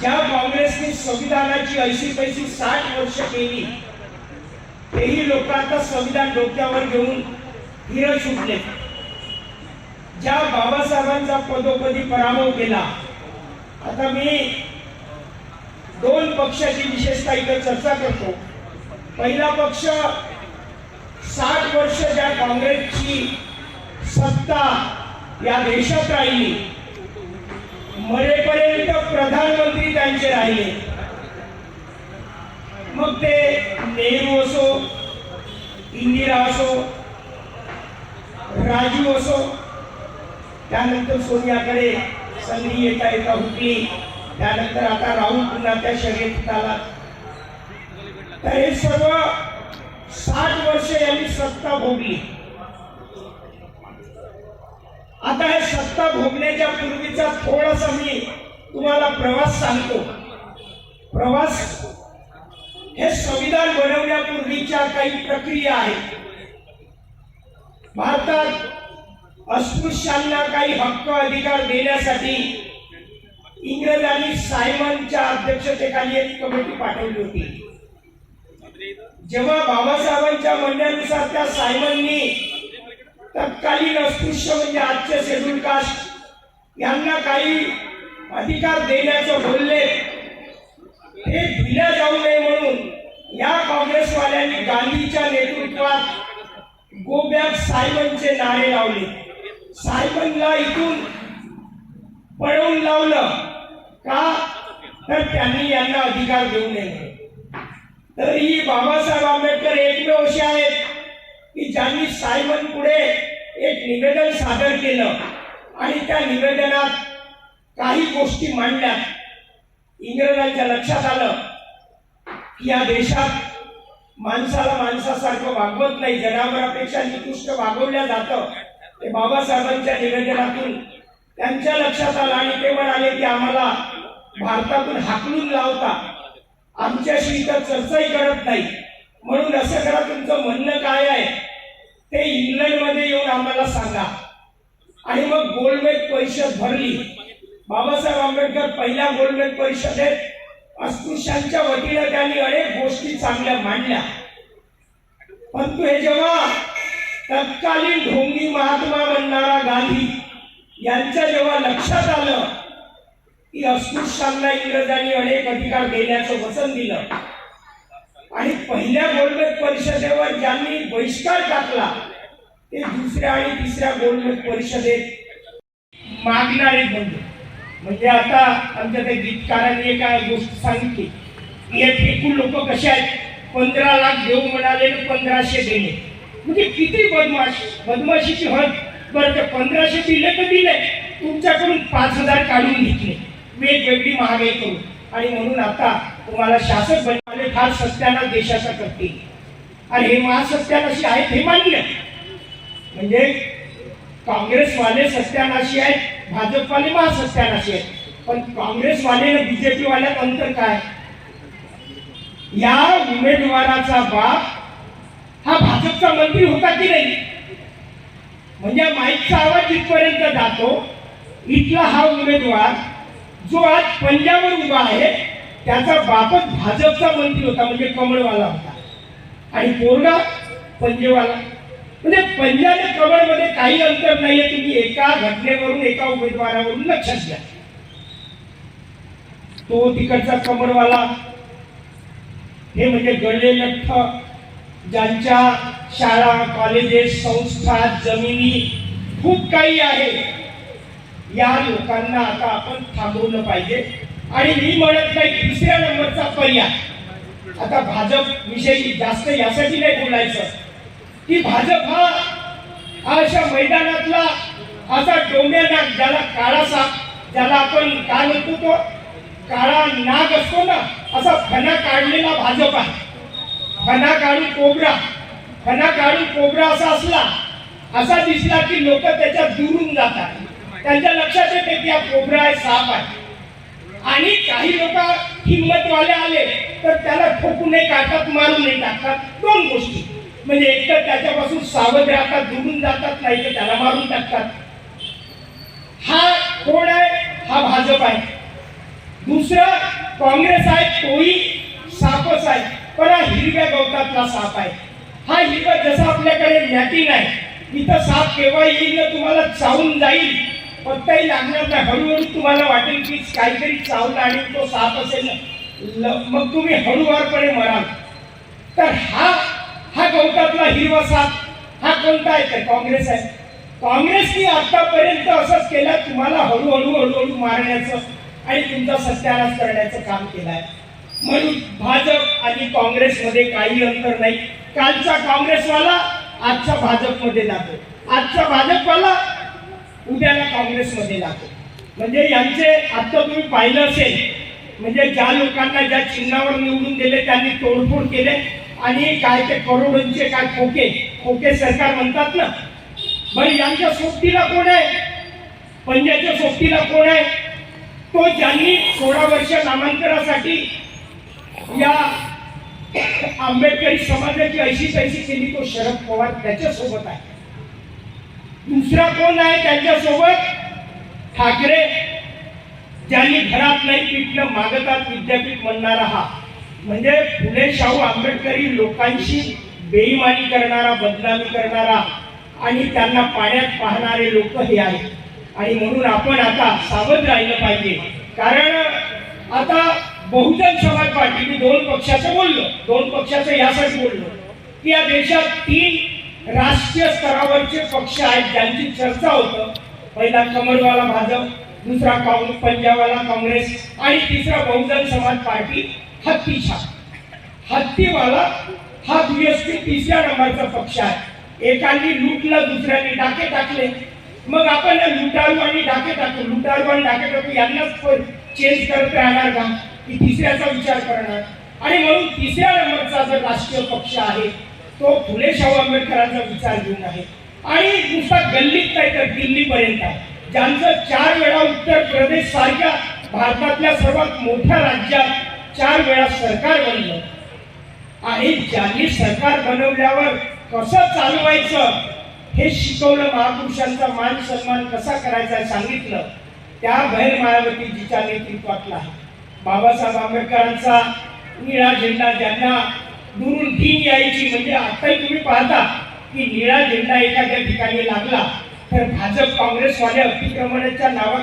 ज्या काँग्रेसने संविधानाची ऐंशी पैशी साठ वर्ष केली तेही लोक आता संविधान डोक्यावर घेऊन हिरं सुटले ज्या बाबासाहेबांचा पदोपदी पराभव केला आता मी दोन पक्षाची विशेषतः इथं चर्चा करतो. पहिला पक्ष साठ वर्ष ज्या काँग्रेसची सत्ता या देशात राहिली मरे प्रधानमंत्री त्यांचे राहिले. मग ते नेहरू असो इंदिरा असो राजू असो त्यानंतर सोनियाकडे संधी येता येता हुकली. त्यानंतर आता राहुल पुन्हा त्या शर्यतीत आला तर हे सर्व साठ वर्ष यांनी सत्ता भोगली. आता हे सत्ता भोगण्याच्या पूर्वीचा थोडासा मी तुम्हाला प्रवास सांगतो. प्रवास हे संविधान बनवण्यापूर्वीच्या काही प्रक्रिया आहेत. भारतात अस्पृश्यांना काही हक्क अधिकार देण्यासाठी इंग्रजांनी सायमनच्या अध्यक्षतेखाली एक कमिटी पाठवली होती. जेव्हा बाबासाहेबांच्या म्हणण्यानुसार त्या सायमननी तत्कालीन अस्पृश्य म्हणजे आजचे शेड्यूल कास्ट यांना काही अधिकार देण्याचं बोलले. हे दिल्या जाऊ नये म्हणून या काँग्रेसवाल्यांनी गांधीच्या नेतृत्वात गो बॅक सायमनचे नारे लावले. सायमनला इथून पळवून लावलं का? तर त्यांनी यांना अधिकार देऊ नये. तर तरीही बाबासाहेब आंबेडकर एकमेव असे आहेत की ज्यांनी सायमन पुढे एक निवेदन सादर केलं आणि त्या निवेदनात काही गोष्टी मांडल्या इंग्रजांच्या लक्षात आलं की या देशात माणसाला माणसासारखं वागवत नाही जनावरापेक्षा निकृष्ट वागवल्या जातं. ते बाबासाहेबांच्या निवेदनातून त्यांच्या लक्षात आलं आणि ते म्हणाले की आम्हाला भारतातून हाकलून लावता. आमच्याशी तर चर्चाही करत नाही. म्हणून असं करा तुमचं म्हणणं काय आहे? ते इंग्लंडमध्ये येऊन आम्हाला सांगा. आणि मग गोलमेज परिषद भरली. बाबासाहेब आंबेडकर पहिल्या गोलमेज परिषदेत अस्पृश्यांच्या वतीनं त्यांनी अनेक गोष्टी चांगल्या मांडल्या. परंतु हे जेव्हा तत्कालीन ढोंगी महात्मा म्हणणारा गांधी यांच्या जेव्हा लक्षात आलं की अस्पृश्यांना इंग्रजांनी अनेक अधिकार देण्याचं वचन दिलं आणि पहिल्या गोलमेज परिषदेवर ज्यांनी बहिष्कार टाकला ते दुसऱ्या आणि तिसऱ्या गोलमेज परिषदेत मागणारे बनले म्हणजे आता आमच्या त्या गीतकारांनी एका गोष्ट सांगितली. की हे फेकून लोक कसे आहेत? पंधरा लाख देऊ म्हणाले पंधराशे दिले. म्हणजे किती बदमाश बदमाशीची हद? बरं ते पंधराशे दिले तर दिले. तुमच्याकडून पाच हजार काढून घेतले. वेगवेगळी महागाई करून आणि म्हणून आता तुम्हाला शासक बनवाले फार सत्याना देशाचा करतील. आणि हे महासत्यानाशी आहेत हे मान्य. म्हणजे काँग्रेसवाले सत्यानाशी आहेत भाजपवाले महासत्यानाशी आहेत. पण काँग्रेसवाले आणि बीजेपीवाल्यात अंतर काय? या उमेदवाराचा बाप हा भाजपचा मंत्री होता की नाही? म्हणजे माईकचा आवाज इथपर्यंत जातो इथला हा उमेदवार जो आज पंजाबवर उभा आहे त्याचा बापच भाजपचा मंत्री होता म्हणजे कमळवाला होता. आणि पोरगा पंजेवाला म्हणजे पहिल्या आणि कमळमध्ये काही अंतर नाहीये. तुम्ही एका घटनेवरून एका उमेदवारावरून लक्षात घ्या. तो तिकडचा कमळवाला हे म्हणजे गडले लठ्ठ ज्यांच्या शाळा कॉलेजेस संस्था जमिनी खूप काही आहे. या लोकांना आता आपण थांबवलं पाहिजे. आणि मी म्हणत नाही दुसऱ्या नंबरचा पर्याय. आता भाजप विषयी जास्त यासाठी नाही बोलायचं. की भाजप हा अशा मैदानातला असा डोंग्या नाग ज्याला काळा साप ज्याला आपण काय म्हणतो तो? काळा नाग असतो ना असा फना काढलेला भाजप आहे. फना काढून कोबरा फना काढून कोबरा असा असला असा दिसला की लोक त्याच्या दुरून जातात. त्यांच्या लक्षात येते की हा कोबरा आहे साप आहे. आणि काही लोक हिंमतवाले आले तर त्याला ठोकून नाही टाकतात मारून नाही टाकतात दोन गोष्टी. म्हणजे एक तर त्याच्यापासून सावध राहतात दुरून जातात नाही तर त्याला मारून टाकतात. हा कोण आहे? हा भाजप आहे. दुसरं काँग्रेस आहे तोही सापच आहे. पण हा हिरव्या गवतातला साप आहे. हा हिरवा जसा आपल्याकडे लॅटिन आहे इथं साप केव्हा येईल ना तुम्हाला चावून जाईल. पत्ताही लागणार नाही. हळूहळू तुम्हाला वाटेल की काहीतरी चावलं आणि तो साप असेल मग तुम्ही हळूवारपणे मराल. तर हा हा गवतातला हिरवा साप? हा कोणता आहे तर काँग्रेस आहे. काँग्रेसने आतापर्यंत असंच केलं तुम्हाला हळूहळू हळूहळू मारण्याचं आणि तुमचा सत्यानाश करण्याचं काम केलं आहे म्हणून भाजप आणि काँग्रेसमध्ये काही अंतर नाही. कालचा काँग्रेसवाला आजचा भाजपमध्ये जातो. आजचा भाजपवाला उद्याला काँग्रेसमध्ये जातो. म्हणजे यांचे आता तुम्ही पाहिलं असेल म्हणजे ज्या लोकांना ज्या चिन्हावर निवडून दिले त्यांनी तोडफोड केले आणि काय ते करोडोंचे काय खोके खोके सरकार म्हणतात ना बरं यांच्या सोबतीला कोण आहे? पंजाच्या सोबतीला कोण आहे? तो ज्यांनी सोळा वर्ष नामांतरासाठी या आंबेडकरी समाजाची ऐशी तैशी केली तो शरद पवार त्याच्यासोबत आहे. दुसरा कोण आहे त्यांच्यासोबत? ठाकरे ज्यांनी घरात नाही पिठलं मागतात विद्यापीठ म्हणणारा हा. म्हणजे फुले शाहू आंबेडकरी लोकांशी बेईमानी करणारा बदनामी करणारा आणि त्यांना पाण्यात पाहणारे लोक हे आहेत. आणि म्हणून आपण आता सावध राहिलं पाहिजे. कारण आता बहुजन समाज पार्टी मी दोन पक्षाचं बोललो दोन पक्षाचं यासाठी बोललो की या देशात तीन राष्ट्रीय स्तरावरचे पक्ष आहेत ज्यांची चर्चा होतं. पहिला कमलवाला भाजप दुसरा काँग्रेस पंजाबवाला काँग्रेस आणि तिसरा बहुजन समाज पार्टी. हत्तीछा हत्तीवाला हा बीएसपी तिसऱ्या नंबरचा पक्ष आहे. एकांनी लुटलं दुसऱ्यांनी डाके टाकले. मग आपण लुटारू आणि डाके टाकू. लुटारू आणि डाके टाकू यांनाच चेंज करत राहणार का? की तिसऱ्याचा विचार करणार. आणि म्हणून तिसऱ्या नंबरचा जो राष्ट्रीय पक्ष आहे तो फुले शाहू आंबेडकरांचा विचार घेऊन आहे. आणि नुसता गल्लीत नाही तर दिल्लीपर्यंत आहे. ज्यांचं चार वेळा उत्तर प्रदेश सारख्या भारतातल्या सर्वात मोठ्या राज्यात चार वेळा सरकार बनलं. आणि ज्यांनी सरकार बनवल्यावर कसं चालवायचं हे शिकवलं महापुरुषांचा मान सन्मान कसा करायचा सांगितलं. त्या भैर मायावतीजीच्या नेतृत्वातला बाबासाहेब आंबेडकरांचा निळा झेंडा ज्यांना दुरून दिन यायची म्हणजे आताही तुम्ही पाहता की निळा झेंडा एखाद्या ठिकाणी लागला तर भाजप काँग्रेसवाले अतिक्रमणाच्या नावा